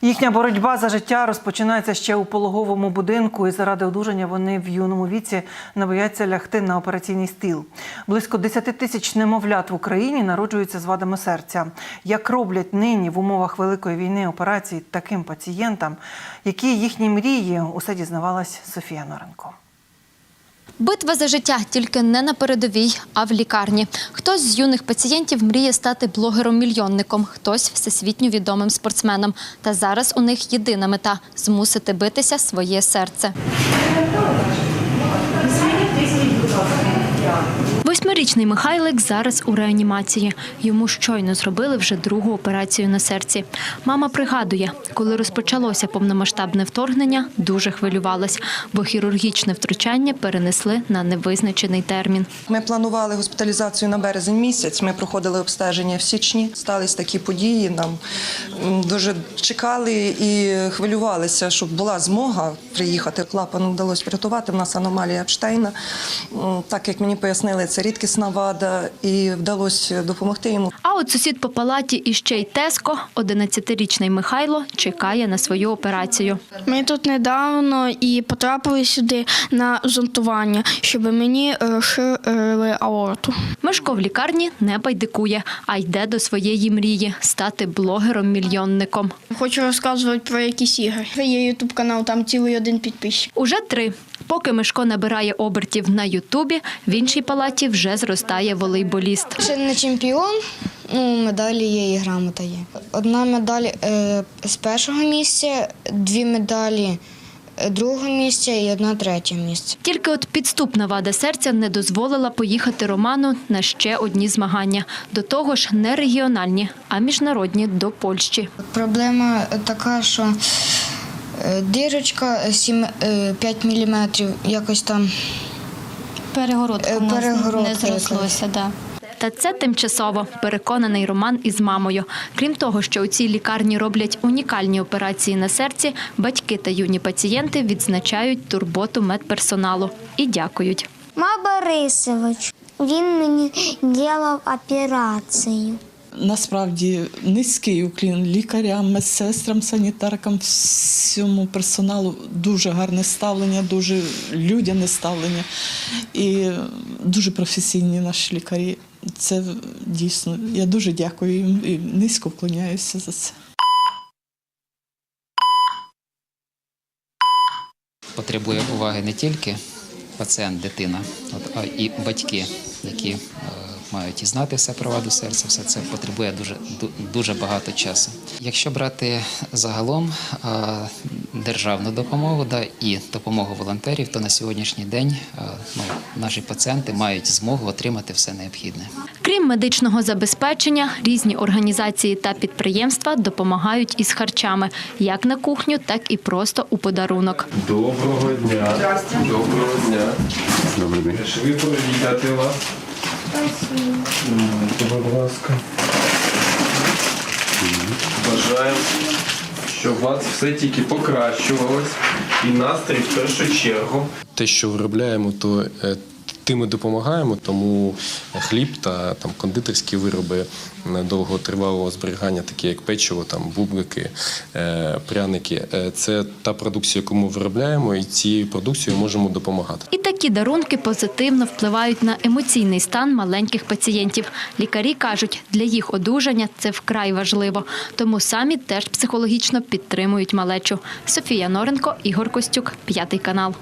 Їхня боротьба за життя розпочинається ще у пологовому будинку, і заради одужання вони в юному віці не бояться лягти на операційний стіл. Близько 10 тисяч немовлят в Україні народжуються з вадами серця. Як роблять нині в умовах великої війни операції таким пацієнтам, які їхні мрії, усе дізнавалась Софія Норенко. Битва за життя тільки не на передовій, а в лікарні. Хтось з юних пацієнтів мріє стати блогером-мільйонником, хтось всесвітньо відомим спортсменом. Та зараз у них єдина мета змусити битися своє серце. Восьмирічний Михайлик зараз у реанімації. Йому щойно зробили вже другу операцію на серці. Мама пригадує, коли розпочалося повномасштабне вторгнення, дуже хвилювалась, бо хірургічне втручання перенесли на невизначений термін. Ми планували госпіталізацію на березень місяць. Ми проходили обстеження в січні. Стались такі події. Нам дуже чекали і хвилювалися, щоб була змога приїхати. Клапан вдалося врятувати. В нас аномалія Епштейна. Так як мені пояснили, це рідкісна вада, і вдалося допомогти йому. А от сусід по палаті і ще й Теско, 11-річний Михайло, чекає на свою операцію. Ми тут недавно і потрапили сюди на зонтування, щоб мені розширили аорту. Мишко в лікарні не байдикує, а йде до своєї мрії стати блогером-мільйонником. Хочу розказувати про якісь ігри. Є ютуб канал, там цілий один підписчик. Уже три. Поки Мишко набирає обертів на Ютубі, в іншій палаті вже зростає волейболіст. Ще не чемпіон, ну, медалі є і грамота є. Одна медаль е, з першого місця, дві медалі е, другого місця і одна третє місце. Тільки от підступна вада серця не дозволила поїхати Роману на ще одні змагання. До того ж, не регіональні, а міжнародні до Польщі. Проблема така, що дирочка 7, е, 5 мм, якось там Перегородка Е, у нас перегородка не зрослося, да. Та це тимчасово, переконаний Роман із мамою. Крім того, що у цій лікарні роблять унікальні операції на серці, батьки та юні пацієнти відзначають турботу медперсоналу і дякують. Ма Борисович, він мені робив операцію. Насправді низький уклін лікарям, медсестрам, санітаркам, всьому персоналу дуже гарне ставлення, дуже людяне ставлення і дуже професійні наші лікарі. Це дійсно. Я дуже дякую їм і низько вклоняюся за це. потребує уваги не тільки пацієнт, дитина, а і батьки, які е, мають і знати все про ваду серця, все це потребує дуже, дуже багато часу. Якщо брати загалом е, державну допомогу да, і допомогу волонтерів, то на сьогоднішній день е, ну, наші пацієнти мають змогу отримати все необхідне. Крім медичного забезпечення, різні організації та підприємства допомагають із харчами як на кухню, так і просто у подарунок. Доброго дня. Доброго дня. Добрий день. Швидко вітати вас. Будь ласка. Бажаємо, щоб у вас все тільки покращувалось і настрій в першу чергу. Те, що виробляємо, то тим і допомагаємо, тому хліб та там кондитерські вироби довготривалого зберігання, такі як печиво, там бублики, е, пряники. е, Це та продукція, яку ми виробляємо, і цією продукцією можемо допомагати. І такі дарунки позитивно впливають на емоційний стан маленьких пацієнтів. Лікарі кажуть, для їх одужання це вкрай важливо, тому самі теж психологічно підтримують малечу. Софія Норенко, Ігор Костюк, п'ятий канал.